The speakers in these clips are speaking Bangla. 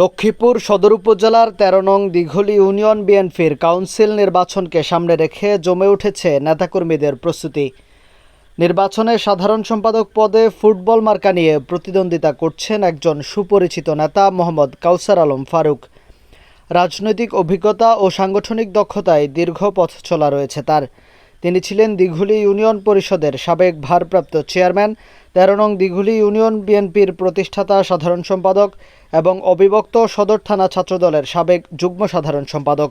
লক্ষ্মীপুর সদর উপজেলার তেরো নং দিঘলি ইউনিয়ন বিএনপির কাউন্সিল নির্বাচনকে সামনে রেখে জমে উঠেছে নেতাকর্মীদের প্রস্তুতি। নির্বাচনে সাধারণ সম্পাদক পদে ফুটবল মার্কা নিয়ে প্রতিদ্বন্দ্বিতা করছেন একজন সুপরিচিত নেতা মোহাম্মদ কাউসার আলম ফারুক। রাজনৈতিক অভিজ্ঞতা ও সাংগঠনিক দক্ষতায় দীর্ঘ পথ চলা রয়েছে তার। তিনি ছিলেন দিঘুলি ইউনিয়ন পরিষদের সাবেক ভারপ্রাপ্ত চেয়ারম্যান, তেরো নং দিঘুলি ইউনিয়ন বিএনপির প্রতিষ্ঠাতা সাধারণ সম্পাদক এবং অবিভক্ত সদর থানা ছাত্রদলের সাবেক যুগ্ম সাধারণ সম্পাদক।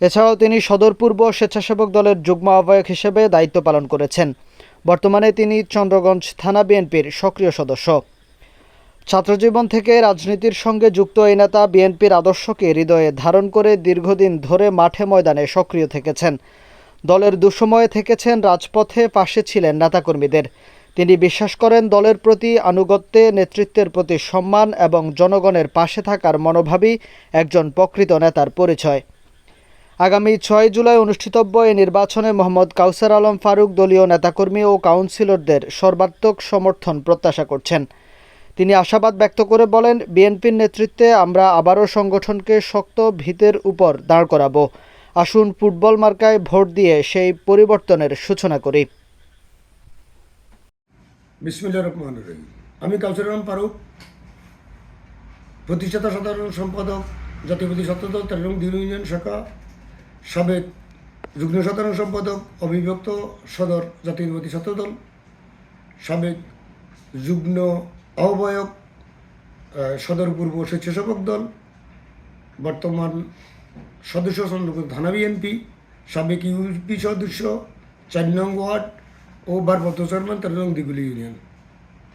এছাড়াও তিনি সদর পূর্ব স্বেচ্ছাসেবক দলের যুগ্ম আহ্বায়ক হিসেবে দায়িত্ব পালন করেছেন। বর্তমানে তিনি চন্দ্রগঞ্জ থানা বিএনপির সক্রিয় সদস্য। ছাত্রজীবন থেকে রাজনীতির সঙ্গে যুক্ত এই নেতা বিএনপির আদর্শকে হৃদয়ে ধারণ করে দীর্ঘদিন ধরে মাঠে ময়দানে সক্রিয় থেকেছেন। দলের দুঃসময়ে থেকেছেন রাজপথে পাশে ছিলেন নেতাকর্মীদের। তিনি বিশ্বাস করেন দলের প্রতি আনুগত্যে নেতৃত্বের প্রতি সম্মান এবং জনগণের পাশে থাকার মনোভাবই একজন প্রকৃত নেতার পরিচয়। আগামী ছয় জুলাই অনুষ্ঠিতব্য এই নির্বাচনে মোহাম্মদ কাউসার আলম ফারুক দলীয় নেতাকর্মী ও কাউন্সিলরদের সর্বাত্মক সমর্থন প্রত্যাশা করছেন। তিনি আশাবাদ ব্যক্ত করে বলেন, বিএনপির নেতৃত্বে আমরা আবারও সংগঠনকে শক্ত ভিতের উপর দাঁড় করাবো। আসুন ফুটবল মার্কায় ভোট দিয়ে সেই পরিবর্তনের সূচনা করি। রহমান রহিম। আমি কাউসার রহমান ফারুক, প্রতিষ্ঠাতা সাধারণ সম্পাদক জাতীয়বাদী ছাত্রদল তেরং দিন ইউনিয়ন শাখা, সাবেক যুগ্ম সাধারণ সম্পাদক, অবিভক্ত সদর জাতীয়বাদী ছাত্রদল সাবেক যুগ্ম আহ্বায়ক সদর পূর্ব স্বেচ্ছাসেবক দল, বর্তমান সদস্য চন্দ্রপুর থানা বিএনপি সাবেক ইউপি সদস্য, চার নং ওয়ার্ড ও ভারপ্রাপ্ত চেয়ারম্যান, তেরো নং দিগুলি ইউনিয়ন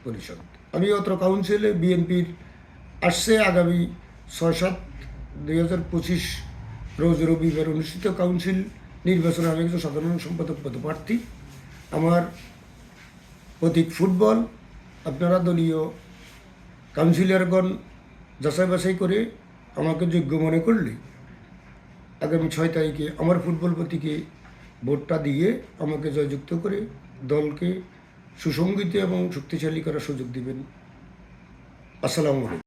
পরিষদ। আমি অত্র কাউন্সিলে বিএনপির আসছে আগামী ছয় সাত দুই হাজার পঁচিশ রোজ রবিবার অনুষ্ঠিত কাউন্সিল নির্বাচনে আমি একজন সাধারণ সম্পাদক পদপ্রার্থী। আমার প্রতীক ফুটবল, আপনারা দলীয় কাউন্সিলরগণ যাচাই বাছাই করে আমাকে যোগ্য মনে করলে আগামী ছয় তারিখে আমার ফুটবল প্রতীকে ভোটটা দিয়ে আমাকে জয়যুক্ত করে দলকে সুসংগীত এবং শক্তিশালী করার সুযোগ দিবেন। আসসালামু আলাইকুম।